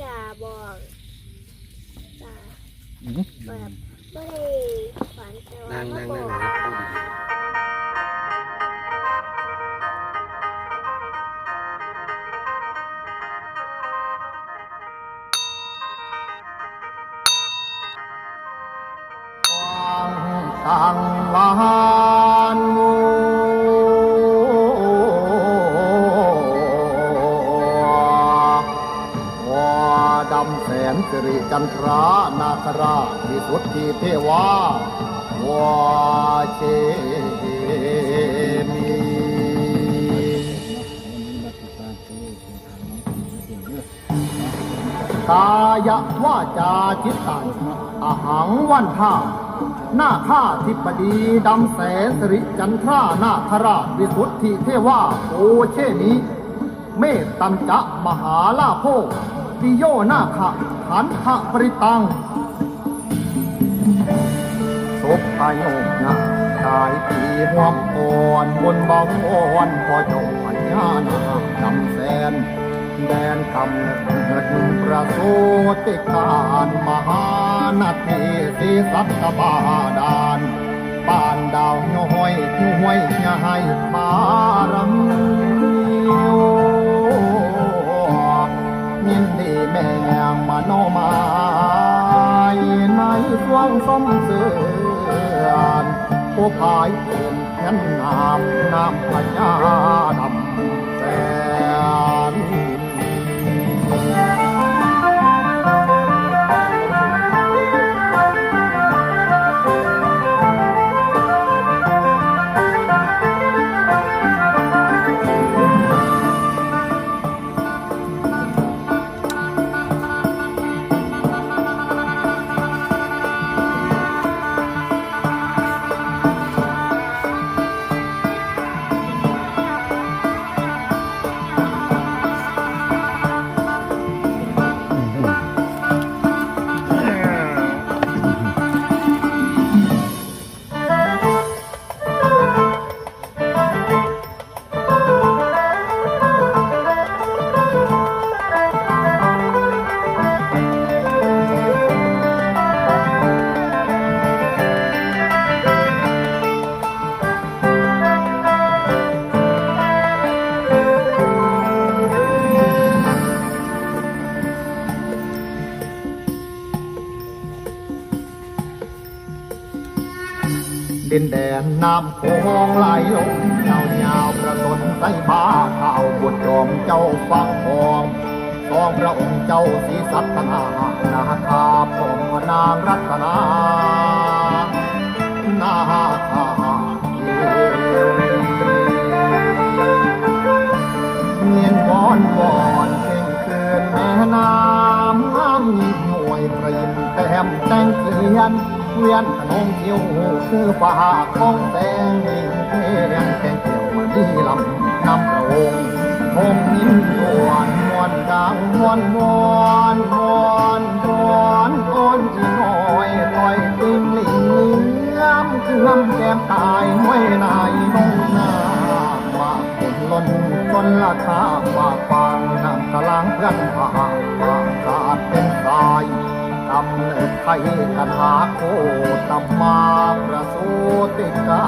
จะบอกจะอืมแบบไม่ได้ฝันแต่ว่านั่งมานั่งบนั่องกนะครับตังวา จันทรา นาคราชที่สุที่เทวาวาเชมีกายะวาจาจิตตังอหังวันท่าหน้าข้าทิปดีดำแสนสิริจันทรานาคราชวิสุทธิเทวาโอเชนี้ เมตตัญจะมหาลาโภ ปิโยนาคขันธปริตังศพพายกนะชายปีหวมอ่อนบนบ่าวอ่อนพอจงปัญญานาดำแสน แดนกำเนิดประสูติการมหานาทีสีสัตบาดานบานดาวน้อยน้อยยายมา องสมเสือนผู้พายเป็นแค่นน้ำน้ำพญาดำ ดินแดนน้ำโขงไหลลงยาวยาวๆประสนใส่บ้าข่าวบทจอมเจ้าฟังทองสองพระองค์เจ้าศรีสัตนานาคาพรหมนางรัตนานาคาเงียนวอนวอนเพ่งคืนแม่น้ำน้ำมีหน่วยประยิมแต้มแต่งเขียน เวียนขนมเขียวคือฝาของแดงนิ่งเพียงแกงเขียวมันดีลำนำประองคงนิ้นมวนมวนดังมวนมวนมวนมวนอ้นจีน้อยลอยตึงลิงเลื่อมเคลื่อมแก้มตายห้วยนายน้องนาว่าคนล้นชนละทาว่าฟังนำกะลังเพื่อนผ่าำเนิดไทยกันหาโคตรมาประสูติกา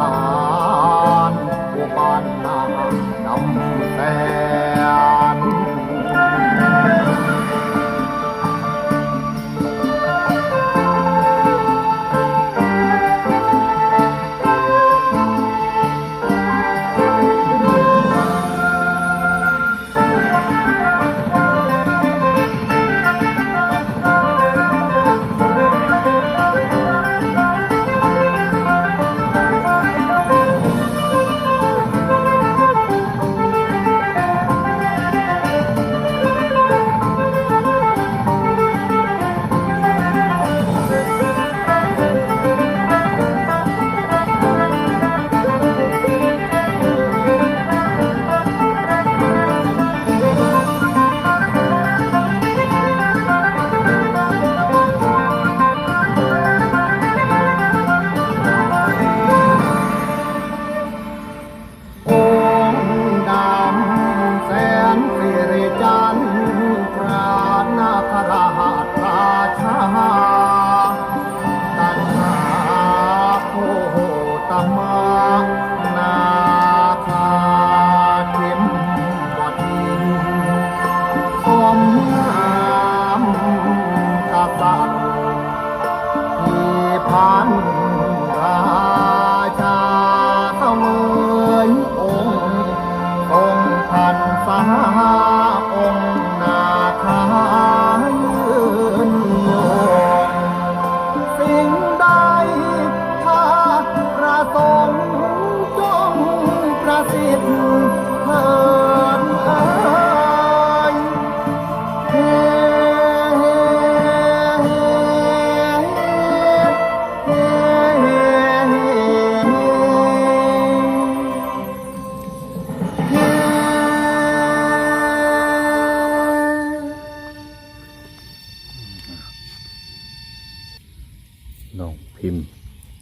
น้องพิม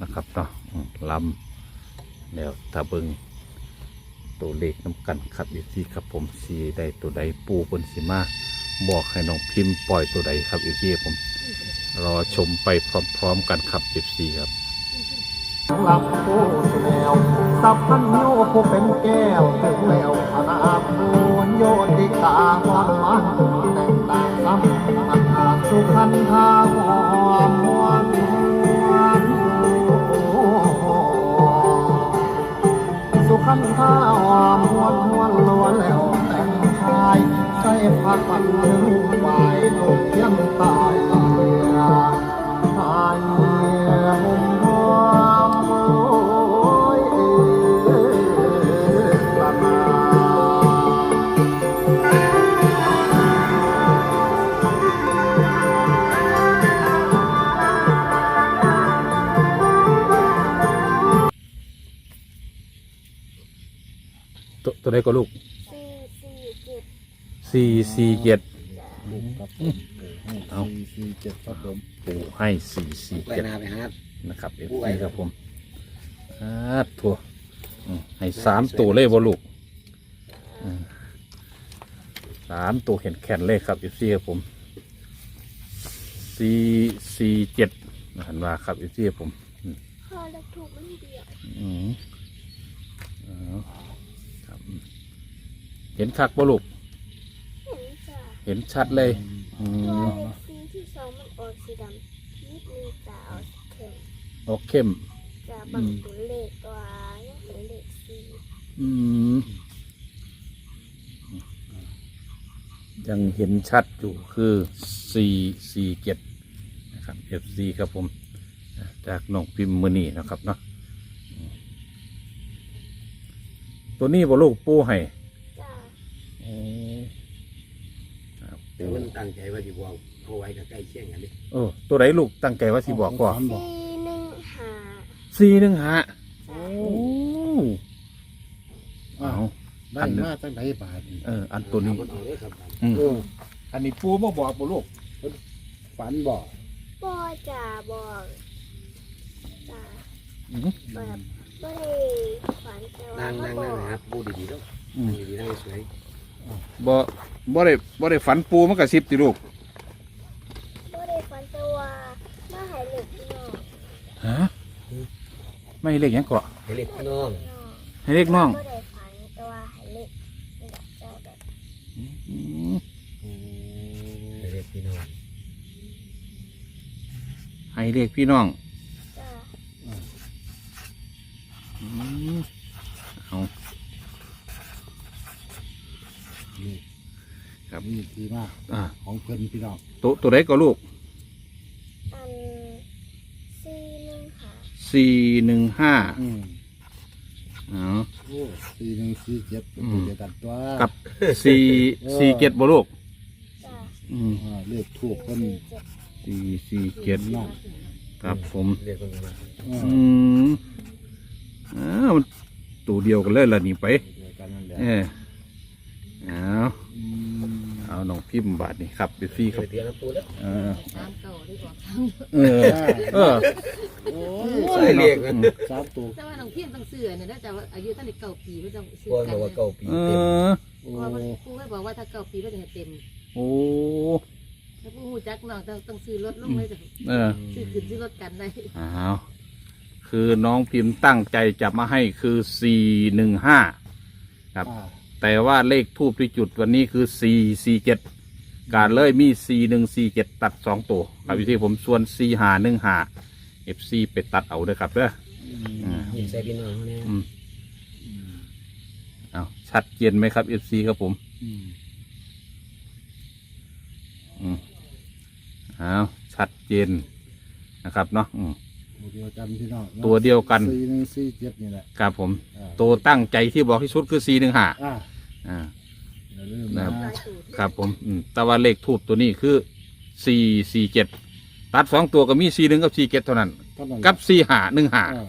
นะครับเนาลำแล้วตาบึง ตัวเลขน้ำกันครับอีซี่ครับผมสีได้ตัวใดปูบนสีมาบอกให้น้องพิมพ์ปล่อยตัวใดครับอีซี่ผม รอชมไปพร้อมๆกันครับอีซี่ครับหลับโอ้สุแนวสับพันโยผู้เป็นแก้วถึงแล้วพนาภูนโยติกาหอนมันแต่งต่างซ้ำมันอาสุขันธาหอมหวาน สุขันธาหอมหวนหวนล้วนแล้วแต่งชายใส่ผ้ากันหนึ่ง ตัวตัวใดก็ลูกสี่สี่เจ็ดสี่สี่เจ็ดครับเอาสี่เจ็ดครับผมปูให้สี่สี่ไปเจ็ดนาไปฮะนะครับเอฟปูไว้ ซีครับผมอ่าถั่วอืมให้สามตัวเลยบ่ลูกอืมสามตัวเห็นแขนเลยครับเอฟซีครับผมสี่สี่เจ็ดหันว่าครับเอฟซีครับผมพ่อเล็กถูกมันเดียว อืมเอาครับ เห็นคักบ่ลูกเห็นจ้ะเห็นชัดเลยอืตัวมเล็กสีที่สองมันออกสีดำนิดนึงจะเอาเข็มออกเข้มจะบางตัวเลขตัวยังเป็นเลขสี่อืมยังเห็นชัดอยู่คือสี่สี่เจ็ดนะครับ FC ครับผม จากน้องพิมพ์มือนี่นะครับเนาะอืมตัวนี้บ่ลูกปูให้ จ้ะ ครับ แต่มันตั้งใจว่าจะบอกเอาไว้กับใกล้เคียงกันดิเออตัวไหนลูกตั้งใจว่าสิบอกก่อนสี่หนึ่งห้าสี่หนึ่งหาจ้ะโอ้อ้าเอาวได้มาตั้งไหนบาทนี่เออ อันตัวนี้มันเอาเลยครับอืมเอออันนี้ปูมาบอกบ่ลูกฝันบอกพ่อจะบอกจ้ะอืมแบบไม่ได้ฝันแต่ว่านั่งมานั่งบนั่องกนะครับปูดีๆต้องอืมนั่งดีๆนั่งสวย บ่บ่ได้บ่ได้ฝันปูมันกระซิบติลูกไม่ได้ฝันแต่ว่ามาหายเหล็กพี่น้องฮะไม่ให้เรียกหยังเกาะให้เล็กพี่น้องน้องให้เรียกน้องไม่ได้ฝันแต่ว่าหายเหล็กนี่แหละเจ้าแบบอืมให้เล็กพี่น้องให้เรียกพี่น้องจ้าอืม นี่ดีมากอ่าของเพิ่นพี่น้องตัวตัวไหนก็ลูกอันสี่หนึ่งหาสี่หนึ่งห้าอืมอ๋อ โอ้สี่หนึ่งสี่เจ็ดเป็นอืมเดียวกันตัวกับสี่สี่เจ็ดบ่ลูกจ้าอืมอ่าเลขถูกเพิ่นสี่เจ็ดสี่สี่เจ็ดน้องครับผม เรียกคนมาอ่าอืมอ้าวมันตัวเดียวกันเลยล่ะนี่ไป เดียวกันนั่นแหละเออเอาอืม เอาน้องพิมพ์บาทนี่ครับพี่ฟี่เครับเตียงน้ำปูแล้วเออสามเก่าดีกว่าเออเออโอ้ใส่เรียกสามตัวแต่ว่าน้องเพียงต้องซื้อเนี่ยนะแต่ว่าอายุตั้งแต่เก้าปีไม่ต้องซื้อกกัเรานว่าเก้าปีเอเต็มอเพราะว่าครูให้บอกว่าถ้าเก้าปีก็จะเต็มโอ้ถ้าผู้หูจักน้องต้องต้องซื้อรถลงเลยจะเออซื้อขึ้นซื้อรถกันได้อ้าวคือน้องพิมพ์ตั้งใจจะมาให้คือสี่หนึ่งห้าครับ แต่ว่าเลขทูบที่จุดวันนี้คือสี่สี่เจ็ดการเลยมีสี่หนึ่งสี่เจ็ดตัดสองตัวครับอยู่ที่ผมส่วนสี่หาหนึ่งหาเอฟซีไปตัดเอาเด้อครับเด้ออืมอ่ายินใส่พี่น้องเขาเนี่ยอืมเอาชัดเจนไหมครับเอฟซีครับผมอืมอืมเอาชัดเจนนะครับเนาะอืมตัวเดียวกันพี่น้องเนาะตัวเดียวกันสี่หนึ่งสี่เจ็ดนี่แหละครับผมอ่าตัวตั้งใจที่บอกที่สุดคือสี่หนึ่งหา อ่าอ่า อย่าลืมครันะบหลายสูตรครับผมอืมแต่ว่าเลขทูบตัวนี้คือสี่สี่เจ็ดตัดสองตัวก็มีสี่หนึ่งกับสี่เจ็ดเท่านั้น เท่านั้นกับสี่หาหนึ่งหาอ่า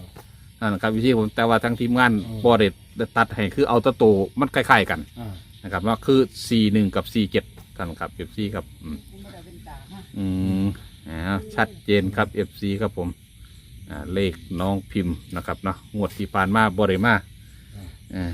นั่นนะครับวิธีผมแต่ว่าทางทีมงานอืมบอเด็ดตัดให้คือเอาแตะโตวมันคล้ายๆกันอ่านะครับว่าคือสี่หนึ่งกับสี่เจ็ดท่านครับเอฟซีครับอืมไม่ได้เป็นตาฮะอืมอ่าชัดเจนครับเอฟซีครับผมออ่าเลขน้องพิมพ์นะครับเนาะงวดที่ผ่านมาบริมาอ่า